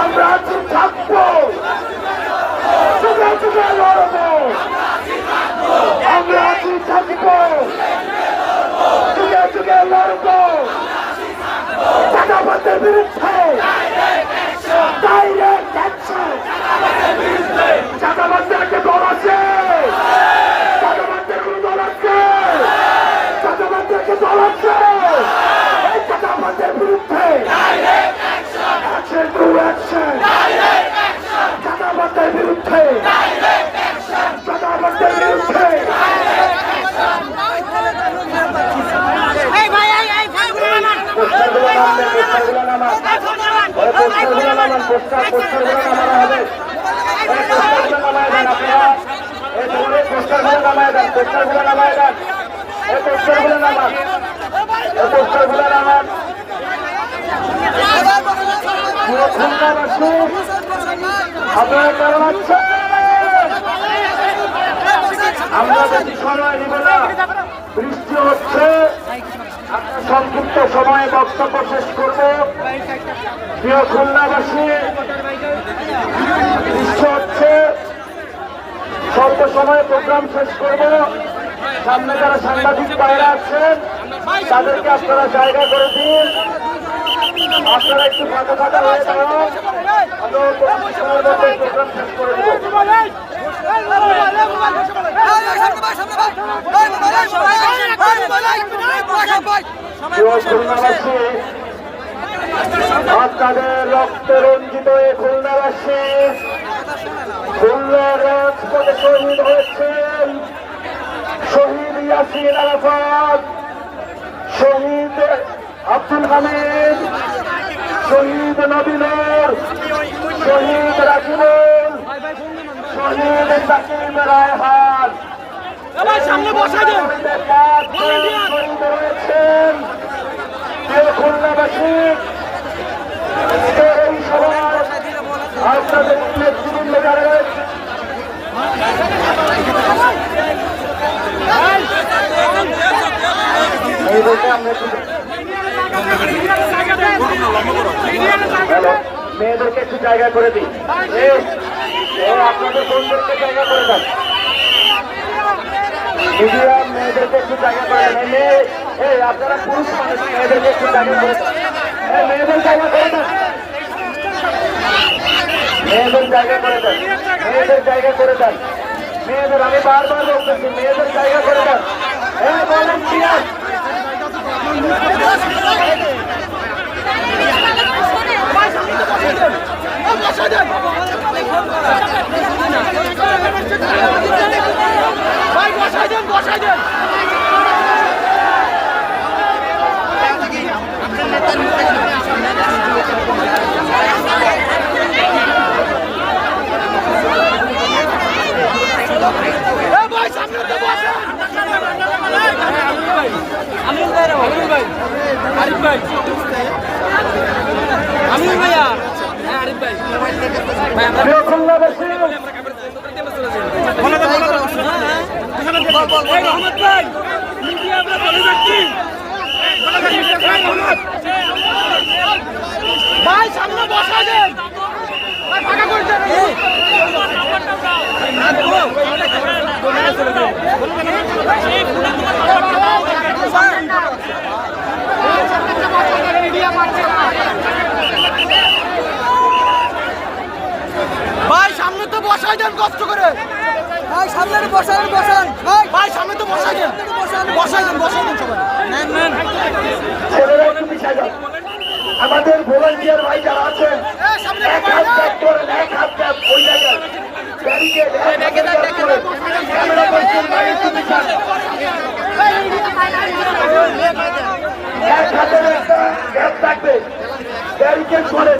আমরা থাকব যুগে যুগে লড়বো আমরা আছি থাকব যুগে যুগে লড়বো চাঁদাবাদের বিরুদ্ধে ডাইরেক্ট অ্যাকশন চাঁদাবাদের একটা দল আছে চাঁদাবাদের কোনো দল আছে চাঁদাবাদের একটা দল আছে এই চাঁদাবাদের বিরুদ্ধে অ্যাকশন টু অ্যাকশন চাঁদাবাদের বিরুদ্ধে চাঁদাবাদের বিরুদ্ধে এই ভাই এই এই ভাইগুলো নামান পোস্টারগুলো নামবে পোস্টারগুলো নামান ওই পোস্টারগুলো নামান পোস্টার পোস্টারগুলো আপনারা এই দৌড়ে পোস্টারগুলো নামায় দেন পোস্টারগুলো নামায় দেন। এই পোস্টারগুলো নামান এই পোস্টারগুলো নামান পুরো খুলনাবাসী আপনারা কেমন আছেন আমরা বেশি সময় নিব না বৃষ্টি হচ্ছে আমরা সংক্ষিপ্ত সময়ে বক্তব্য শেষ করব। প্রিয় খুলনাবাসী হচ্ছে স্বল্প সময়ে প্রোগ্রাম শেষ করব। সামনে যারা সাংবাদিক বাইরে আছেন, তাদেরকে আপনারা জায়গা করে দিন। আপনারা একটু ফাঁকা ফাঁকা হয়ে দাঁড়ান আমরা প্রোগ্রাম শেষ করে দেবো। আপনাদের রক্ত রঞ্জিত খুলনাবাসী খুলনার রাজপথে শহীদ হয়েছেন শহীদ ইয়াসিন আরাফাত শহীদ আব্দুল হামিদ, শহীদ নবীনুর শহীদ রায়হান সামনে বসা দেন। শহীদ হয়েছেন প্রিয় খুলনাবাসী এই সভায় আপনাদের নেতৃবৃন্দ যারা রয়েছে মেয়েদেরকে আমরা একটু মেয়েদেরকে একটু জায়গা করে দিই আপনাদের বোনদেরকে জায়গা করে দেন মিডিয়া মেয়েদেরকে একটু জায়গা করে দেন এই মেয়ে এই আপনারা পুরুষ মানুষ মেয়েদেরকে একটু জায়গা করে দেন এই মেয়েদের জায়গা করে দেন মেয়েদের জায়গা করে দেন মেয়েদের জায়গা করে দেন মেয়েদের আমি বারবার বলতেছি মেয়েদের জায়গা করে দেন এই বলেন ভাই বসাই দেন বসাই দেন এই ভাই সামনে তো বসেন আমিন ভাই আরিফ ভাই। আমি ভাইয়া। হ্যাঁ আরিফ ভাই। ভাই আমরা প্রিয় খুলনাবাসী ভাই রহমত ভাই মিডিয়া আমরা চলে যাচ্ছি। ভাই সামনে বসা দেন ভাই ফাঁকা করে দেন ভাই সামনে তো বসাই দেন কষ্ট করে। ভাই সামনে বসান বসান। ভাই ভাই সামনে তো বসাই দেন। বসাই দেন বসাই দেন সবাই। নেন নেন ছেলেরা একটু পিছিয়ে যান আমাদের ভলান্টিয়ার ভাই যারা আছেন এক হাত ব্যাক করেন এক হাত ব্যাক ওই জায়গায় এক হাতের একটা গ্যাপ থাকবে। ব্যারিকেড করেন